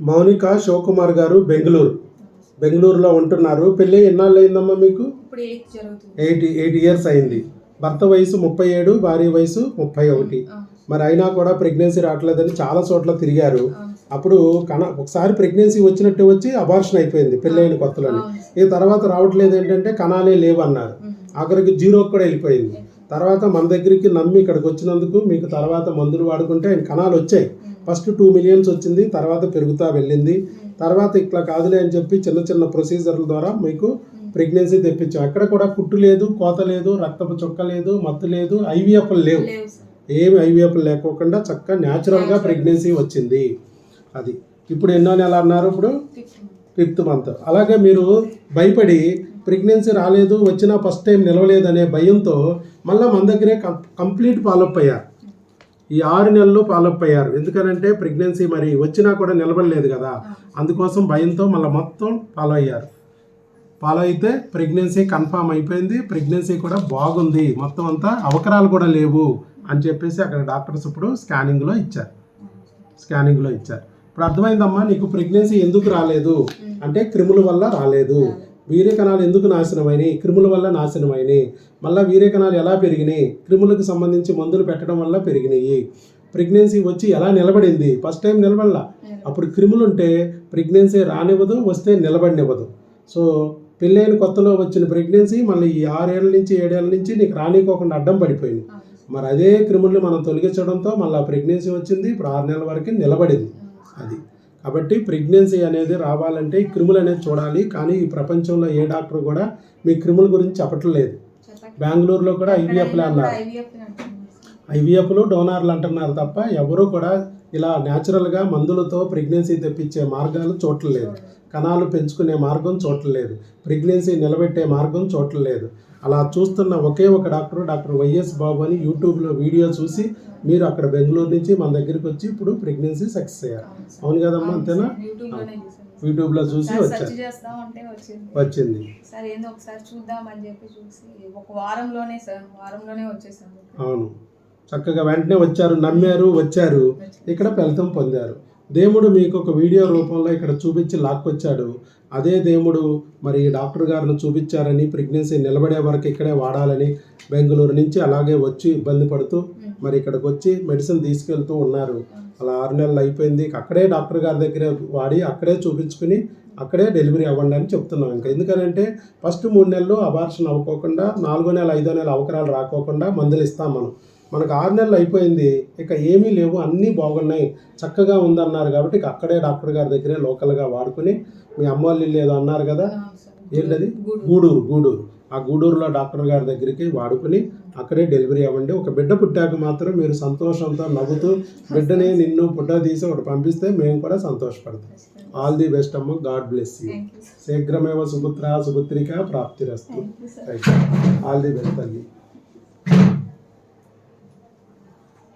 మౌనిక శివకుమార్ గారు బెంగళూరు. బెంగళూరులో ఉంటున్నారు. పెళ్ళి ఎన్నాళ్ళు అయిందమ్మా మీకు ఎయిట్ ఎయిట్ ఇయర్స్ అయింది. భర్త వయసు ముప్పై ఏడు భార్య వయసు ముప్పై ఒకటి. మరి అయినా కూడా ప్రెగ్నెన్సీ రావట్లేదని చాలా చోట్ల తిరిగారు. అప్పుడు కన ఒకసారి ప్రెగ్నెన్సీ వచ్చినట్టు వచ్చి అబార్షన్ అయిపోయింది పెళ్ళైన కొత్తలోనే. ఈ తర్వాత రావట్లేదు ఏంటంటే కణాలే లేవు అన్నారు ఉమ్, ఆఖరికి జీరో కూడా వెళ్ళిపోయింది. తర్వాత మన దగ్గరికి నమ్మి ఇక్కడికి వచ్చినందుకు మీకు తర్వాత మందులు వాడుకుంటే కణాలు వచ్చాయి. ఫస్ట్ టూ మిలియన్స్ వచ్చింది తర్వాత పెరుగుతా వెళ్ళింది. తర్వాత ఇట్లా కాదులే అని చెప్పి చిన్న చిన్న ప్రొసీజర్ల ద్వారా మీకు ప్రెగ్నెన్సీ తెప్పించాం. అక్కడ కూడా కుట్టు లేదు కోత లేదు రక్తపు చుక్క లేదు మత్తు లేదు ఐవీఎఫ్ లేవు. ఏమి ఐవీఎఫ్ లేకోకుండా చక్కగా న్యాచురల్గా ప్రెగ్నెన్సీ వచ్చింది. అది ఇప్పుడు ఎన్నో నెల అన్నారు ఇప్పుడు? ఫిఫ్త్ మంత్ అలాగే మీరు భయపడి ప్రెగ్నెన్సీ రాలేదు వచ్చినా ఫస్ట్ టైం నిలవలేదనే భయంతో మళ్ళీ మన దగ్గరే కంప్లీట్ ఫాలోఅప్ అయ్యారు. ఈ ఆరు నెలలు ఫాలోఅప్ అయ్యారు. ఎందుకనంటే ప్రెగ్నెన్సీ మరి వచ్చినా కూడా నిలబడలేదు కదా. అందుకోసం భయంతో మళ్ళీ మొత్తం ఫాలో అయ్యారు. ఫాలో అయితే ప్రెగ్నెన్సీ కన్ఫామ్ అయిపోయింది. ప్రెగ్నెన్సీ కూడా బాగుంది. మొత్తం అంతా అవకరాలు కూడా లేవు అని చెప్పేసి అక్కడ డాక్టర్స్ ఇప్పుడు స్కానింగ్లో ఇచ్చారు. స్కానింగ్లో ఇచ్చారు. ఇప్పుడు అర్థమైందమ్మా నీకు ప్రెగ్నెన్సీ ఎందుకు రాలేదు? అంటే క్రిముల వల్ల రాలేదు. వీర్య కణాలు ఎందుకు నాశనమైనాయి? క్రిముల వల్ల నాశనమైనాయి. మళ్ళీ వీర్య కణాలు ఎలా పెరిగినాయి? క్రిములకు సంబంధించి మందులు పెట్టడం వల్ల పెరిగినాయి. ప్రెగ్నెన్సీ వచ్చి ఎలా నిలబడింది? ఫస్ట్ టైం నిలబడలా. అప్పుడు క్రిములు ఉంటే ప్రెగ్నెన్సీ రానివ్వదు వస్తే నిలబడినివ్వదు. సో పెళ్ళైన కొత్తలో వచ్చిన ప్రెగ్నెన్సీ మళ్ళీ ఈ ఆరేళ్ళ నుంచి ఏడేళ్ళ నుంచి నీకు రానికోకుండా అడ్డం పడిపోయింది. మరి అదే క్రిముల్ని మనం తొలగించడంతో మళ్ళీ ప్రెగ్నెన్సీ వచ్చింది ఇప్పుడు ఆరు నెలల వరకు నిలబడింది. అది. కాబట్టి ప్రెగ్నెన్సీ అనేది రావాలంటే క్రిములు అనేది చూడాలి కానీ ఈ ప్రపంచంలో ఏ డాక్టర్ కూడా మీ క్రిముల గురించి చెప్పట్లేదు. బెంగళూరులో కూడా ఐవీఎఫ్లే అన్నారు. ఐవీఎఫ్లు డోనార్లు అంటున్నారు తప్ప ఎవరు కూడా ఇలా న్యాచురల్గా మందులతో ప్రెగ్నెన్సీ తెప్పించే మార్గాలు చూడలేదు కణాలు పెంచుకునే మార్గం చూడలేదు ప్రెగ్నెన్సీ నిలబెట్టే మార్గం చూడలేదు అలా చూస్తున్న ఒకే ఒక డాక్టర్ డాక్టర్ వైఎస్ బాబు అని యూట్యూబ్లో వీడియో చూసి మీరు అక్కడ బెంగళూరు నుంచి మన దగ్గరికి వచ్చి ఇప్పుడు ప్రెగ్నెన్సీ సక్సెస్ అయ్యారు. అవును కదమ్మా అంతేనా? యూట్యూబ్లో చూసి వచ్చారు. వచ్చింది. వచ్చింది. సార్ ఏందో ఒకసారి చూద్దాం అని చెప్పి చూసి ఒక వారంలోనే సార్ వారంలోనే వచ్చేసాము అవును. చక్కగా వెంటనే వచ్చారు నమ్మారు వచ్చారు. ఇక్కడ ఫలితం పొందారు. దేవుడు మీకు ఒక వీడియో రూపంలో ఇక్కడ చూపించి లాక్కొచ్చాడు. అదే దేవుడు మరి డాక్టర్ గారిని చూపించారని ప్రెగ్నెన్సీ నిలబడే వరకు ఇక్కడే వాడాలని బెంగళూరు నుంచి అలాగే వచ్చి ఇబ్బంది పడుతూ మరి ఇక్కడికి వచ్చి మెడిసిన్ తీసుకెళ్తూ ఉన్నారు. అలా ఆరు నెలలు అయిపోయింది. అక్కడే డాక్టర్ గారి దగ్గరే వాడి అక్కడే చూపించుకుని అక్కడే డెలివరీ అవ్వండి అని చెప్తున్నాం ఇంకా. ఎందుకంటే ఫస్ట్ మూడు నెలలు అబార్షన్ అవ్వకోకుండా నాలుగో నెల ఐదో నెల అవకరాలు రాకోకుండా మందులు ఇస్తాం మనం. మనకు ఆరు నెలలు అయిపోయింది ఇక ఏమీ లేవు అన్నీ బాగున్నాయి చక్కగా ఉందన్నారు కాబట్టి ఇక అక్కడే డాక్టర్ గారి దగ్గరే లోకల్గా వాడుకుని మీ అమ్మ వాళ్ళు ఇల్లు ఏదో అన్నారు కదా? ఏంటది? గూడూరు. గూడూరు ఆ గూడూరులో డాక్టర్ గారి దగ్గరికి వాడుకుని అక్కడే డెలివరీ అవ్వండి. ఒక బిడ్డ పుట్టాక మాత్రం మీరు సంతోషంతో నవ్వుతూ బిడ్డని నిన్ను పుట్ట తీసి ఒకటి పంపిస్తే మేము కూడా సంతోషపడతాం. ఆల్ ది బెస్ట్ అమ్మ. గాడ్ బ్లెస్ యూ శీఘ్రమేవ సుపుత్ర సుపుత్రిక ప్రాప్తిరస్తు. ఆల్ ది బెస్ట్ తల్లి.